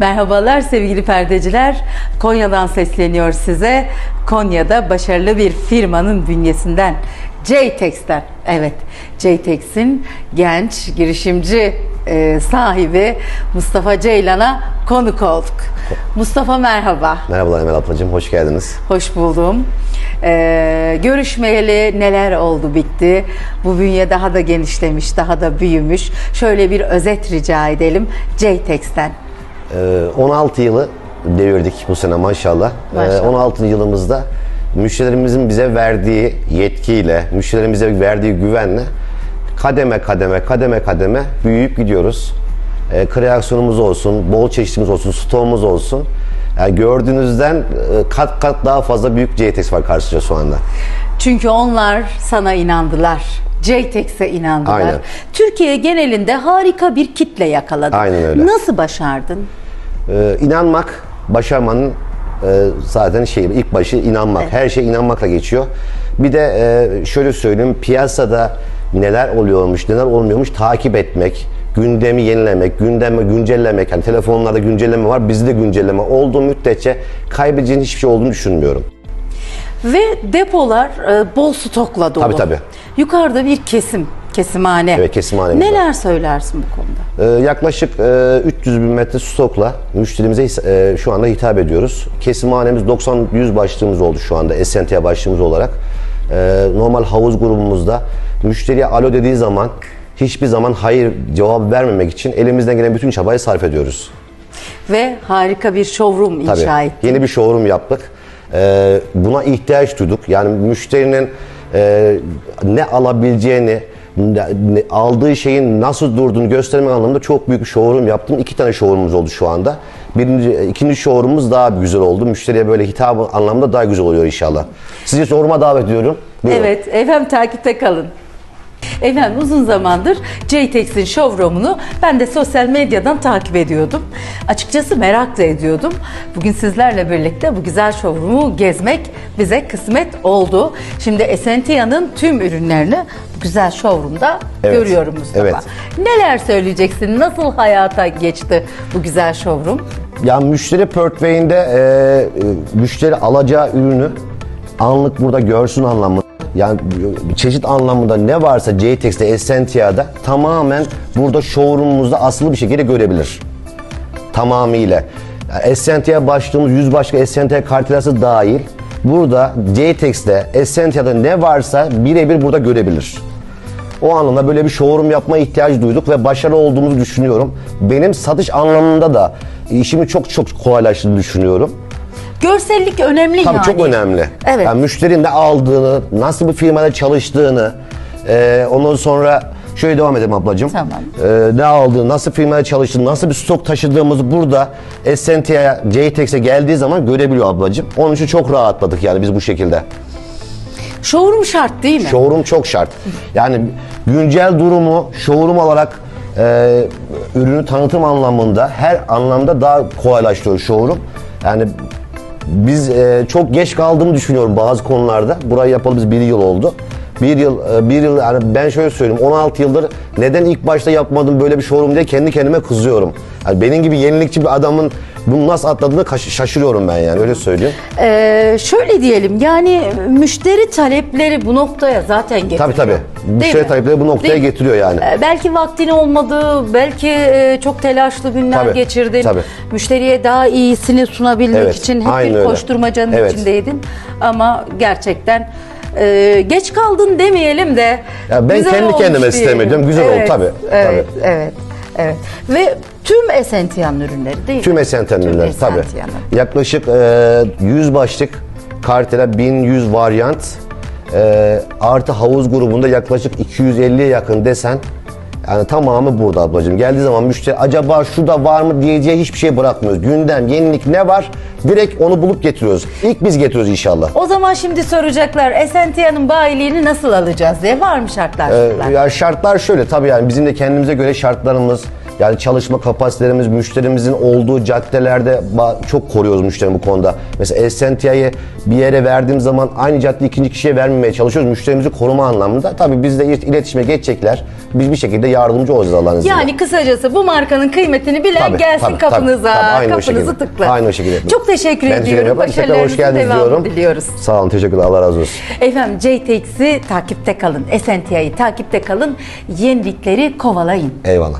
Merhabalar sevgili perdeciler. Konya'dan sesleniyor size. Konya'da başarılı bir firmanın bünyesinden. JTEX'ten. Evet, JTEX'in genç girişimci e, sahibi Mustafa Ceylan'a konuk olduk. Mustafa merhaba. Merhabalar Emel ablacığım, hoş geldiniz. Hoş buldum. Ee, görüşmeyeli neler oldu bitti. Bu bünye daha da genişlemiş, daha da büyümüş. Şöyle bir özet rica edelim JTEX'ten. Ee, 16 yılı devirdik bu sene maşallah. Ee, Maşallah. 16. yılımızda müşterilerimizin bize verdiği yetkiyle, müşterilerimize verdiği güvenle kademe kademe kademe kademe büyüyüp gidiyoruz. Ee, kreasyonumuz olsun, bol çeşitimiz olsun, stoğumuz olsun. Yani gördüğünüzden e, kat kat daha fazla büyük JTX var karşıca şu anda. Çünkü onlar sana inandılar. JTEX'e inandılar. Aynen. Türkiye genelinde harika bir kitle yakaladın. Aynen öyle. Nasıl başardın? Ee, inanmak başarmanın e, zaten şeyi ilk başı inanmak. Her şey inanmakla geçiyor. Bir de e, şöyle söyleyeyim piyasada neler oluyormuş, neler olmuyormuş takip etmek, gündemi yenilemek, gündemi güncellemek. Yani telefonlarda güncelleme var, bizde güncelleme olduğu müddetçe kaybedeceğin hiçbir şey olduğunu düşünmüyorum. Ve depolar e, bol stokla dolu. Tabii, tabii. Yukarıda bir kesim, kesimhane. Evet, kesimhanemiz Neler söylersin bu konuda? Ee, yaklaşık e, 300 bin metre stokla müşterimize his- e, şu anda hitap ediyoruz. Kesimhanemiz 90-100 başlığımız oldu şu anda Essentia başlığımız olarak. Ee, normal havuz grubumuzda müşteriye alo dediği zaman hiçbir zaman hayır cevabı vermemek için elimizden gelen bütün çabayı sarf ediyoruz. Ve harika bir showroom Tabii. inşa ettin. Yeni bir showroom yaptık. Ee, buna ihtiyaç duyduk. Yani müşterinin e, ne alabileceğini, aldığı şeyin nasıl durduğunu göstermek anlamında çok büyük bir showroom yaptım. İki tane showroomumuz oldu şu anda. Birinci, ikinci showroomumuz daha güzel oldu. Müşteriye böyle hitap anlamda daha güzel oluyor inşallah. Sizi showroom'a davet ediyorum. Buyurun. Evet, efendim takipte kalın. Efendim uzun zamandır JTEX'in showroom'unu ben de sosyal medyadan takip ediyordum. Açıkçası merak da ediyordum. Bugün sizlerle birlikte bu güzel showroom'u gezmek bize kısmet oldu. Şimdi Essentia'nın tüm ürünlerini bu güzel showroom'da Evet, görüyorum Mustafa. evet. Neler söyleyeceksin? Nasıl hayata geçti bu güzel showroom? Ya müşteri portföyünde e, müşteri alacağı ürünü anlık burada görsün anlamında. Yani çeşit anlamında ne varsa JTEX'te, Essentia'da tamamen burada showroom'umuzda asılı bir şekilde görebilir. Tamamıyla. Yani Essentia başlığımız 100 başka Essentia kartilası dahil. Burada JTEX'te, Essentia'da ne varsa birebir burada görebilir. O anlamda böyle bir showroom yapma ihtiyacı duyduk ve başarılı olduğumuzu düşünüyorum. Benim satış anlamında da işimi çok çok kolaylaştırdığını düşünüyorum. Görsellik önemli Tabii yani. çok önemli. Evet. Yani müşterinin ne aldığını, nasıl bir firmada çalıştığını, e, ondan sonra şöyle devam edelim ablacığım. Tamam. E, ne aldığını, nasıl firmada çalıştığını, nasıl bir stok taşıdığımızı burada Essentia'ya, JTEX'e geldiği zaman görebiliyor ablacığım. Onun için çok rahatladık yani biz bu şekilde. Showroom şart değil mi? Showroom çok şart. Yani güncel durumu showroom olarak e, ürünü tanıtım anlamında her anlamda daha kolaylaştırıyor showroom. Yani biz e, çok geç kaldığımı düşünüyorum bazı konularda. Burayı yapalı biz bir yıl oldu. Bir yıl, e, bir yıl yani ben şöyle söyleyeyim 16 yıldır neden ilk başta yapmadım böyle bir showroom diye kendi kendime kızıyorum. Yani benim gibi yenilikçi bir adamın bunu nasıl atladığını şaşırıyorum ben yani öyle söyleyeyim. Ee, şöyle diyelim yani müşteri talepleri bu noktaya zaten getiriyor. Tabii tabii. Müşteri mi? talepleri bu noktaya Değil mi? getiriyor yani. Ee, belki vaktin olmadı, belki e, çok telaşlı günler Tabii, geçirdin. tabii. Müşteriye daha iyisini sunabilmek Evet, için hep bir öyle. koşturmacanın Evet. içindeydin. Ama gerçekten e, geç kaldın demeyelim de Ya ben kendi kendime diyelim. güzel oldu, Evet, tabii, Evet, evet. Ve tüm Essentia'nın ürünleri değil mi? Tüm Essentia'nın Tüm ürünleri tabii. Yaklaşık e, 100 başlık kartela 1100 varyant e, artı havuz grubunda yaklaşık 250'ye yakın desen yani tamamı burada ablacığım. Geldiği zaman müşteri acaba şu da var mı diyeceği hiçbir şey bırakmıyoruz. Gündem, yenilik ne var? Direkt onu bulup getiriyoruz. İlk biz getiriyoruz inşallah. O zaman şimdi soracaklar Essentia'nın bayiliğini nasıl alacağız diye var mı şartlar? Ee, şartlar? ya şartlar şöyle tabii yani bizim de kendimize göre şartlarımız, Yani çalışma kapasitelerimiz, müşterimizin olduğu caddelerde çok koruyoruz müşteri bu konuda. Mesela Essentia'yı bir yere verdiğim zaman aynı caddeyi ikinci kişiye vermemeye çalışıyoruz. Müşterimizi koruma anlamında. Tabii biz de ilet- iletişime geçecekler. Biz bir şekilde yardımcı olacağız Allah'ın izniyle. Yani kısacası bu markanın kıymetini bilen Tabii, gelsin tabii, kapınıza, tabii, tabii. Aynı o kapınızı şekilde. tıklar. Aynı o şekilde. Çok teşekkür Ben ediyorum. Başarılarınızın devamını diyorum. diliyoruz. Sağ olun, teşekkürler. Allah razı olsun. Efendim JTX'i takipte kalın. Essentia'yı takipte kalın. Yenilikleri kovalayın. Eyvallah.